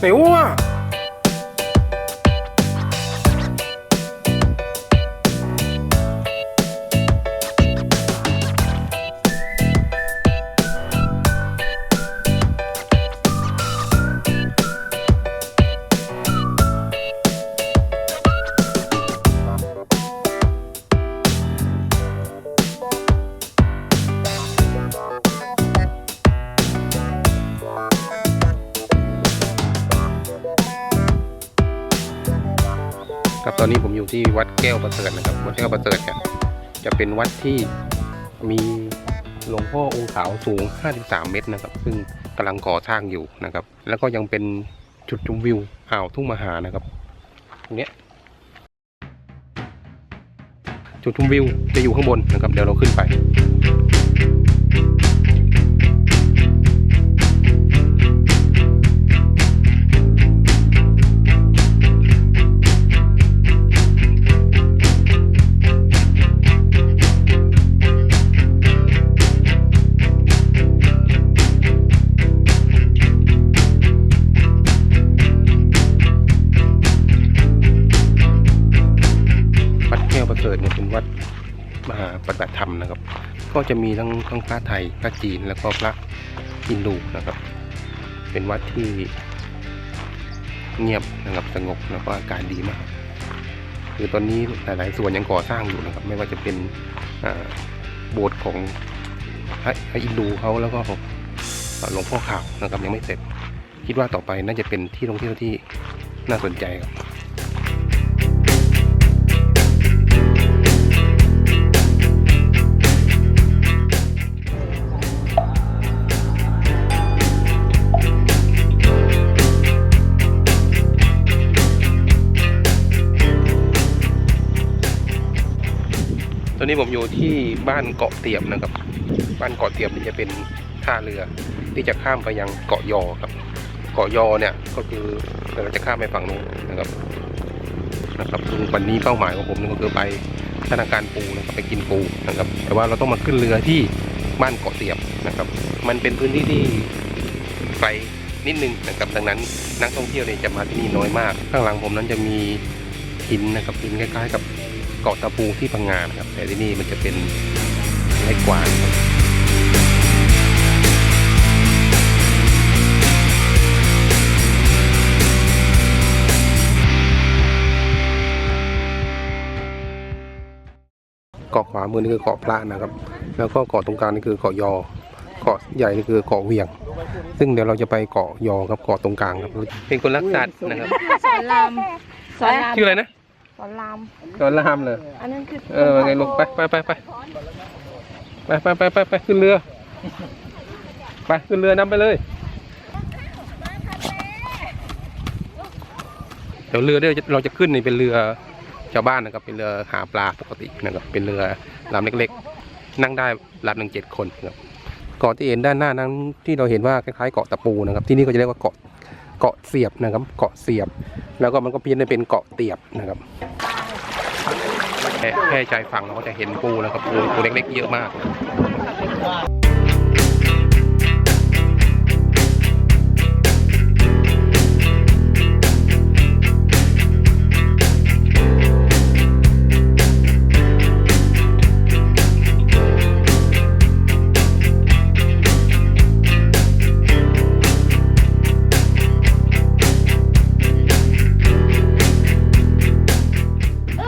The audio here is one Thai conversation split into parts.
北屋啊。 อนนี้ผมอยู่ที่วัดแก้วประเสริฐนะครับวัดแก้วประเสริฐเนี่ยจะเป็นวัดที่มีหลวงพ่อองค์ขาวสูง 53 เมตรนะครับ ซึ่งกำลังก่อสร้างอยู่นะครับ แล้วก็ยังเป็นจุดชมวิวอ่าวทุ่งมหานะครับตรงเนี้ยจุดชมวิวจะอยู่ข้างบนนะครับ เดี๋ยวเราขึ้นไป จะมีทั้งทั้งพระไทย พระจีน แล้วก็พระอินดูนะครับ เป็นวัดที่เงียบนะครับสงบแล้วก็อากาศดีมาก คือตอนนี้หลาย ๆ ส่วนยังก่อสร้างอยู่นะครับ ไม่ว่าจะเป็นโบสถ์ของพระอินดูเขาแล้วก็หลวงพ่อขาวนะครับยังไม่เสร็จ คิดว่าต่อไปน่าจะเป็นที่ท่องเที่ยวที่น่าสนใจครับ อนนี้ผมอยู่ที่บ้านเกาะเตียบนะครับ บ้านเกาะเตียบนี่จะเป็นท่าเรือที่จะข้ามไปยังเกาะยอครับ เกาะยอเนี่ยก็คือเราจะข้ามไปฝั่งนู้นนะครับนะครับซึ่งวันนี้เป้าหมายของผมนี่ก็คือไปธนาคารปูนะครับไปกินปูนะครับ แต่ว่าเราต้องมาขึ้นเรือที่บ้านเกาะเตียบนะครับ มันเป็นพื้นที่ที่ไกลนิดนึงนะครับดังนั้นนักท่องเที่ยวเนี่ยจะมาที่นี่น้อยมาก ข้างหลังผมนั้นจะมีหินนะครับหินคล้ายๆกับ เกาะตะปูที่พังงานะครับ แต่ที่นี่มันจะเป็นเล็กกว่านะครับเกาะขวามือนี่คือเกาะพระนะครับ แล้วก็เกาะตรงกลางนี่คือเกาะยอ เกาะใหญ่นี่คือเกาะเหวียง ซึ่งเดี๋ยวเราจะไปเกาะยอครับเกาะตรงกลางครับ เป็นคนรักสัตว์นะครับสอนรามสอนรามชื่ออะไรนะ สอนราม สอนรามเลยอันนั้นคือเออว่าไงลูกไปไปไปไปไปไปไปไปไปขึ้นเรือ ไปขึ้นเรือนำไปเลยเดี๋ยวเรือเดี๋ยวเราจะขึ้นนี่เป็นเรือชาวบ้านนะครับ เป็นเรือหาปลาปกตินะครับเป็นเรือลำเล็กๆ นั่งได้ลำหนึ่งเจ็ดคนนะครับเกาะที่เห็นด้านหน้านั้นที่เราเห็นว่าคล้ายๆเกาะตะปูนะครับ ที่นี่ก็จะเรียกว่าเกาะ เกาะเสียบนะครับ เกาะเสียบ แล้วก็มันก็เพี้ยนไปเป็นเกาะเตียบนะครับแค่ใจฝั่งเราก็จะเห็นปูนะครับปูปูเล็กๆเยอะมาก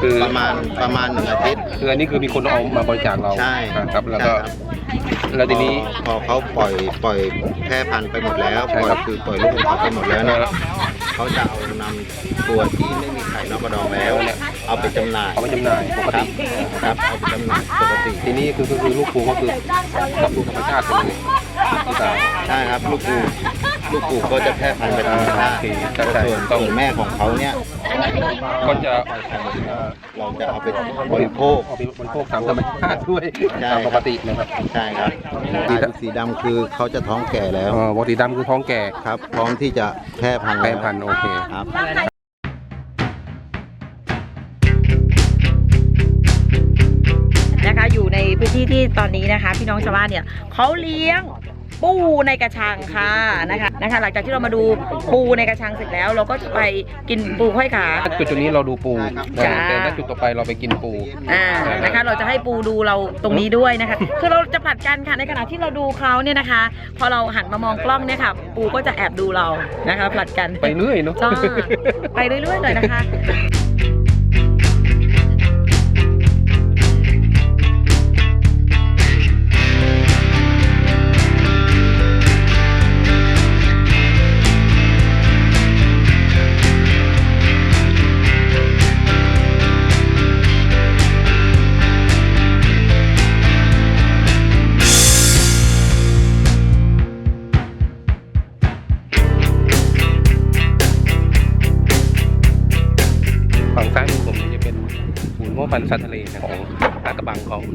คือประมาณประมาณหนึ่งอาทิตย์ คืออันนี้คือมีคนเอามาบริจาคเราใช่ครับแล้วก็ ใช่ครับ แล้วทีนี้ พอพอเขาปล่อยปล่อยแพร่พันธุ์ไปหมดแล้วใช่ปล่อครัยบคือปล่อยลูกของเขาไปหมดแล้วเนี่ยเขาจะเอานำตัวที่ไม่มีไข่นอกกระดองแล้วเนี่ยเอาไปจำหน่ายเอาไปจำหน่ายปกครัติบครับ เอาไปจำหน่ายปกติ ทีนี้คือคือคือลูกปูก็คือกลับสู่ธรรมชาติไปเลยที่ตายใช่ครับ ลูกปู ลูกปูก็จะแพร่พันธุ์ไปธรรมชาติโอเคใช่ใช่ส่วนต้องส่วนแม่ของเขาเนี่ยก็จะเราจะเอาไปบริโภคเอาไปบริโภคตามธรรมชาติด้วยใช่ตามปกตินะครับใช่ครับสีสีดำสีดำคือเขาจะท้องแก่แล้วอ๋อปกติดำคือท้องแก่ครับพร้อมที่จะแพร่พันธุ์แปรล้วพันธุ์โอเคครับนะคะอยู่ในพื้นที่ที่ตอนนี้นะคะ พี่น้องชาวบ้านเนี่ยเขาเลี้ยง ปูในกระชังค่ะนะคะนะคะหลังจากที่เรามาดูปูในกระชังเสร็จแล้ว เราก็จะไปกินปูค่อยขา จุดจุดนี้เราดูปูจ้า แต่ถ้าจุดต่อไปเราไปกินปูอ่านะคะเราจะให้ปูดูเราตรงนี้ด้วยนะคะ คือเราจะผลัดกันค่ะในขณะที่เราดูเขาเนี่ยนะคะ พอเราหันมามองกล้องเนี่ยค่ะ ปูก็จะแอบดูเรานะคะผลัดกันไปเรื่อยเนาะจ้าไปเรื่อยๆเลยนะคะ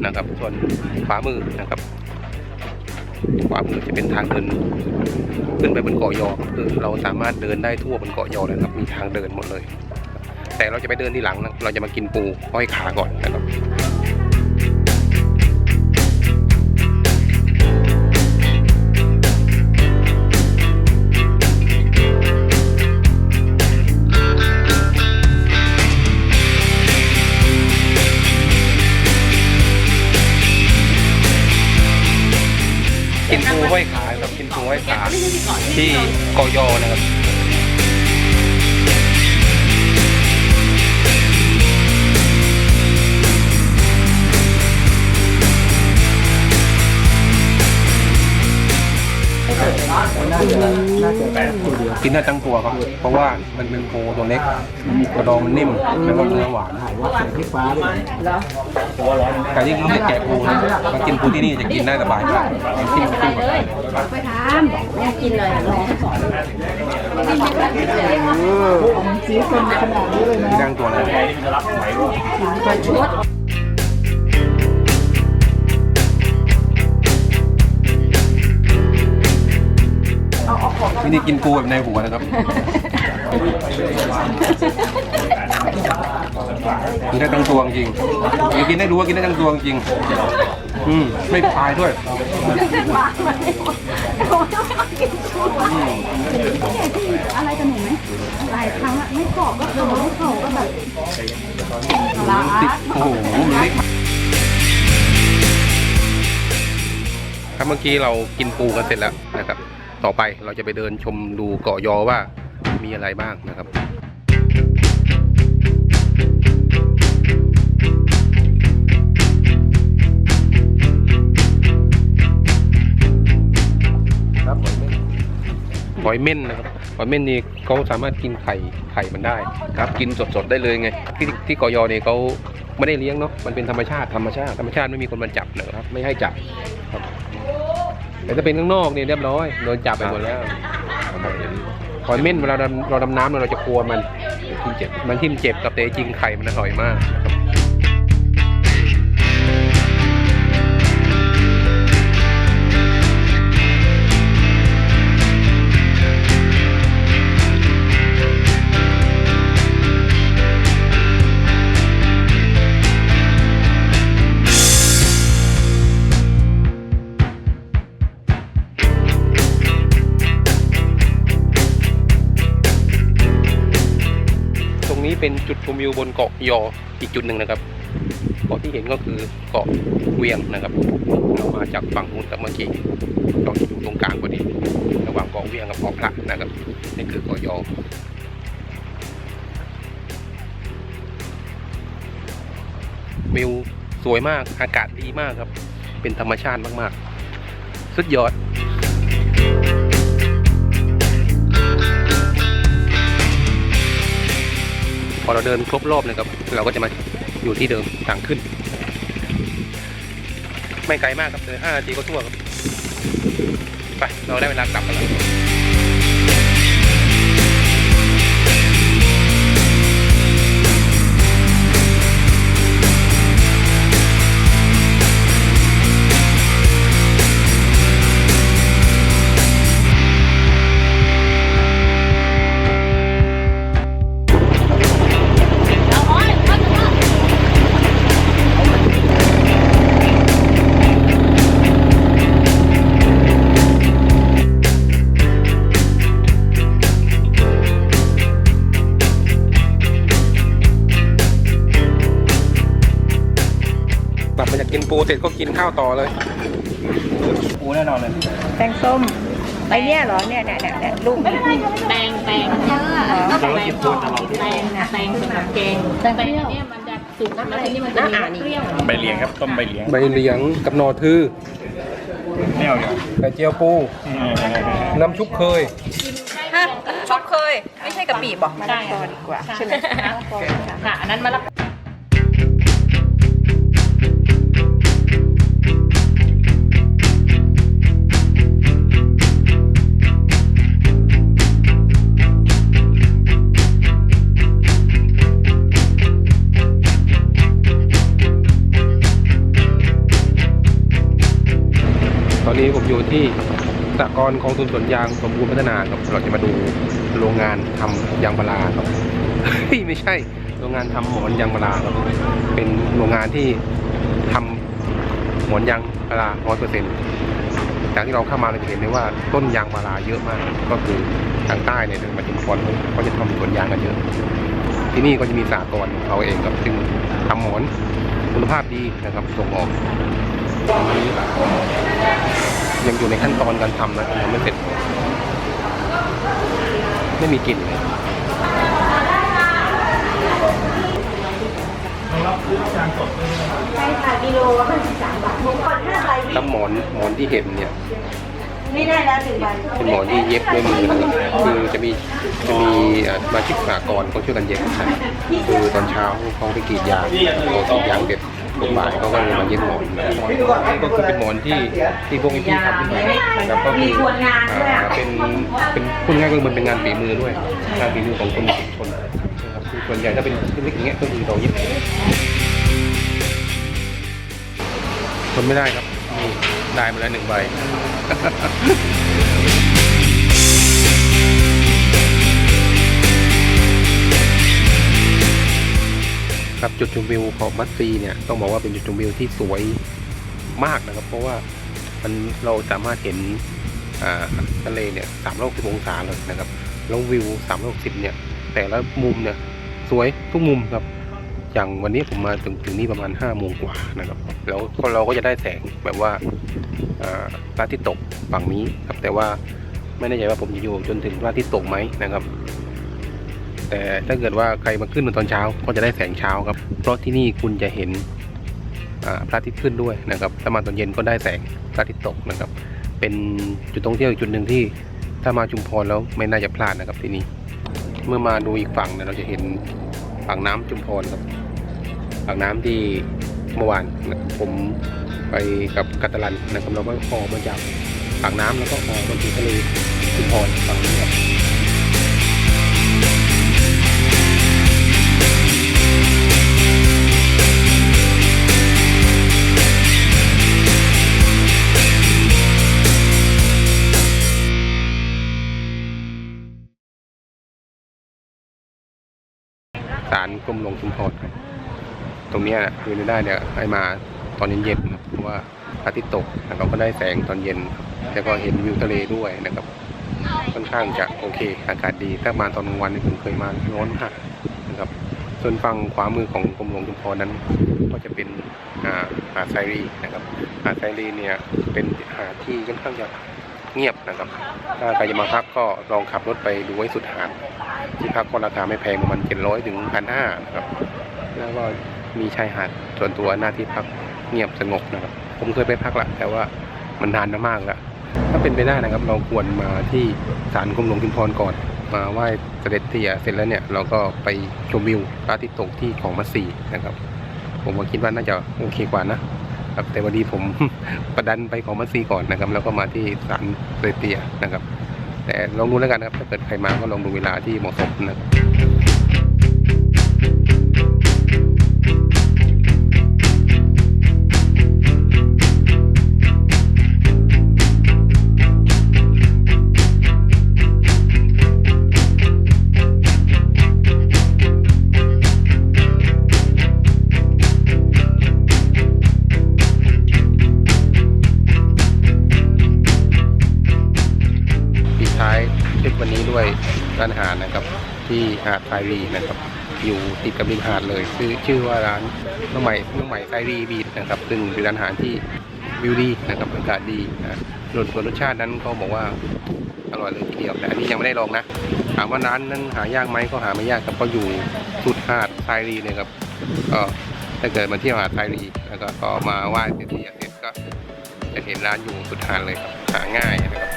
นะครับ ส่วนขวามือนะครับ ขวามือจะเป็นทางเดิน ขึ้นไปบนเกาะยอคือเราสามารถเดินได้ทั่วบนเกาะยอเลยครับ มีทางเดินหมดเลย แต่เราจะไปเดินที่หลังนะเราจะมากินปูห้อยขาก่อนนะครับ ที่กาะยนะครับ กินได้ทั้งตัวครับเพราะว่ามันเป็นปูตัวเล็กกระดองมันนิ่มแล้วก็เนื้อหวานใครที่กินแกะปูนะมากินปูที่นี่จะกินได้สบายมากจิ้มจิ้มไปทำแม่กินเลยลองย่างตัวเลย วิธีกินปูแบบในหัวนะครับกินได้ทั้งตัวจริงๆกินได้รู้ว่ากินได้ทั้งตัวจริงอืมไม่พายด้วยอืมอะไรกันหนูไหมหลายครั้งอะไม่กรอบก็คือไม่เขาก็แบบมันติดโอ้โหมันเล็กครับเมื่อกี้เรากินปูกันเสร็จแล้วนะครับ ต่อไปเราจะไปเดินชมดูเกาะยอว่ามีอะไรบ้างนะครับครับหอยเม่นหอยเม่นนะครับหอยเม่นนี่เขาสามารถกินไข่ไข่มันได้ ครับกินสดๆได้เลยไง ที่ที่กอยอเนี่ยเขาไม่ได้เลี้ยงเนาะมันเป็นธรรมชาติธรรมชาติธรรมชาติไม่มีคนมาจับนะครับ ไม่ให้จับครับ แต่ถ้าเป็นข้างนอกเนี่ยเรียบร้อยโดนจับไปหมดแล้วหอยเม่นเวลาเราเราดำน้ำเนี่ยเราจะกลัวมันทิ่มเจ็บมันทิ่มเจ็บกับแต่จริงไข่มันอร่อยมากนะครับ จุดชมวิวบนเกาะยออีกจุดหนึ่งนะครับเกาะที่เห็นก็คือเกาะเวียงนะครับเรามาจากฝั่งนู้นกับเมื่อกี้เราอยู่ตรงกลางพอดีระหว่างเกาะเวียงกับเกาะพระนะครับนี่คือเกาะยอวิวสวยมากอากาศดีมากครับ เป็นธรรมชาติมากๆ สุดยอด อเราเดินครบรอบนะครับ เราก็จะมาอยู่ที่เดิมทางขึ้น ไม่ไกลมากครับเดิน5นาทีก็ทั่วครับ ไป เราได้เวลากลับกันแล้ว ปูเสร็จก็กินข้าวต่อเลย ปูแน่นอนเลย แตงส้มไอเนี้ยเหรอเนี่ยเนี่ยเนี่ยเนี่ยลูกแตงแตงเยอะอะเราก็กินปูตลอดแตงนะแตงสำหรับแกงแตงเนี่ยมันจะสุกแล้วทีนี้มันจะมีเปรี้ยวใบเลียงครับต้มใบเลียงใบเหลียงกับหนอทือไม่เอาเดี๋ยวไข่เจียวปู น้ำชุบเคยฮะชุบเคย ไม่ใช่กะปิบอกมะละกอดีกว่าใช่ไหมค่ะอันนั้นมะละก ที่สหกรณ์กองทุนสวนยางสมบูรณ์พัฒนาครับเราจะมาดูโรงงานทำยางพาราครับไม่ใช่โรงงานทำหมอนยางพาราครับเป็นโรงงานที่ทำหมอนยางพาราร้อยเปอร์เซ็นต์จากที่เราเข้ามาเราจะเห็นได้ว่าต้นยางพาราเยอะมาก ก็คือทางใต้เนี่ยทางมาจุมพรเขาจะทำสวนยางกันเยอะ ที่นี่ก็จะมีสหกรณ์ของเขาเองครับซึ่งทำหมอนคุณภาพดีนะครับส่งออกตอนนี้ ยังอยู่ในขั้นตอนการทำนะยังไม่เสร็จ ไม่มีกลิ่นเลยใช่ค่ะกิโลละห้าสิบสามบาทผมก่อนห้าใบแล้วหมอนหมอนที่เห็นเนี่ยไม่ได้แล้วหนึ่งใบเป็นหมอนที่เย็บด้วยมือนะครับคือจะมีจะมีเอ่อสมาชิกสากรณ์เขาช่วยกันเย็บนะคือตอนเช้าเขาไปกรีดยางพอกรีดยางเสร็ จตอนบ่ายเขาก็เลยมาเย็บหมอนก็คือเป็นหมอนที่ที่พวกพี่ๆทำขึ้นมานะครับก็คืออ่าเป็นเป็นพูดง่ายๆก็คือมันเป็นงานฝีมือด้วยงานฝีมือของคนชุมชนนะครับคือส่วนใหญ่ถ้าเป็นเล็กๆอย่างเงี้ยก็คือเราเย็บเองทนไม่ได้ครับนี่ได้มาแล้วหนึ่งใบ ครับจุดชมวิวของมัตซีเนี่ยต้องบอกว่าเป็นจุดชมวิวที่สวยมากนะครับ เพราะว่ามันเราสามารถเห็นทะเลเนี่ยสามร้อยสิบองศาเลยนะครับแล้ววิวสามร้อยสิบเนี่ย แต่ละมุมเนี่ยสวยทุกมุมครับ อย่างวันนี้ผมมาถึงถึงนี่ประมาณห้าโมงกว่านะครับ แล้วเราก็จะได้แสงแบบว่าอ่าพระอาทิตย์ตกฝั่งนี้ครับแต่ว่าไม่แน่ใจว่าผมจะอยู่จนถึงพระอาทิตย์ตกไหมนะครับ แต่ถ้าเกิดว่าใครมาขึ้นตอนเช้าก็จะได้แสงเช้าครับ เพราะที่นี่คุณจะเห็นพระอาทิตย์ขึ้นด้วยนะครับถ้ามาตอนเย็นก็ได้แสงพระอาทิตย์ตกนะครับ เป็นจุดท่องเที่ยวอีกจุดหนึ่งที่ถ้ามาชุมพรแล้วไม่น่าจะพลาดนะครับที่นี่เมื่อมาดูอีกฝั่งเนี่ยเราจะเห็นฝั่งน้ำชุมพรครับฝั่งน้ำที่เมื่อวานนะผมไปกับกัตาลันนะครับเราก็ออกมาจากฝั่งน้ำแล้วก็ออกมาถึงทะเลชุมพรฝั่งนี้ครับ ศาลกรมหลวงชุมพรครับตรงนี้ยคือได้เนี่ยให้มาตอนเย็นๆครับเพราะว่าพระอาทิตย์ตกเราก็ได้แสงตอนเย็นแล้วก็เห็นวิวทะเลด้วยนะครับ ค่อนข้างจะโอเค อากาศดีถ้ามาตอนกลางวันผมเคยมาร้อนมากนะครับ ส่วนฝั่งขวามือของกรมหลวงชุมพรนั้น ก็จะเป็นอาหาดไซรีนะครับหาดไซรีเนี่ยเป็นหาดที่ค่อนข้างจะ เงียบนะครับ ถ้าใครจะมาพักก็ลองขับรถไปดูไว้สุดหาดที่พักก็ราคาไม่แพงประมาณ700ถึง1,500นะครับ แล้วก็มีชายหาดส่วนตัวหน้าที่พักเงียบสงบนะครับ ผมเคยไปพักละแต่ว่ามันนานมากแล้วถ้าเป็นไปได้นะครับ เราควรมาที่ศาลกรมหลวงชุมพรก่อน มาไหว้เสด็จเตี่ยเสร็จแล้วเนี่ย เราก็ไปชมวิวพระอาทิตย์ตกที่ของมัสซีนะครับ ผมก็คิดว่าน่าจะโอเคกว่านะ ครับแต่วันนี้ผมประดันไปของมัสซีก่อนนะครับ แล้วก็มาที่ศาลเซเตียนะครับ แต่ลองดูแล้วกันนะครับ ถ้าเกิดใครมาก็ลองดูเวลาที่เหมาะสมนะครับ ไทรีนะครับ อยู่ติดกับริมหาดเลยชื่อชื่อว่าร้านน้องใหม่น้องใหม่ไซรีบีดนะครับ ซึ่งเป็นร้านอาหารที่วิวดีนะครับอากาศดีนะรสรสชาตินั้นเขาบอกว่าอร่อยเลยทีเดียวแต่อันนี้ยังไม่ได้ลองนะถามว่าร้านนั้นหายากไหมก็หาไม่ยากครับเพราอยู่สุดหาดไซรีเลยครับก็ถ้าเกิดมาเที่ยวหาดไซรีแล้วก็มาไหว้เสร็จที่เสร็จก็จะเห็นร้านอยู่สุดหาดเลยครับหาง่ายนะครับ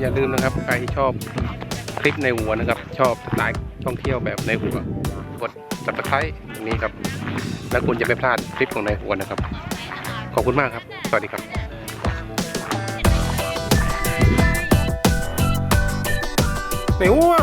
อย่าลืมนะครับ ใครที่ชอบคลิปในหัวนะครับ ชอบสายท่องเที่ยวแบบในหัวกดจับตะไคร้ตรงนี้ครับ แล้วคุณจะไม่พลาดคลิปของในหัวนะครับ ขอบคุณมากครับ สวัสดีครับในหัว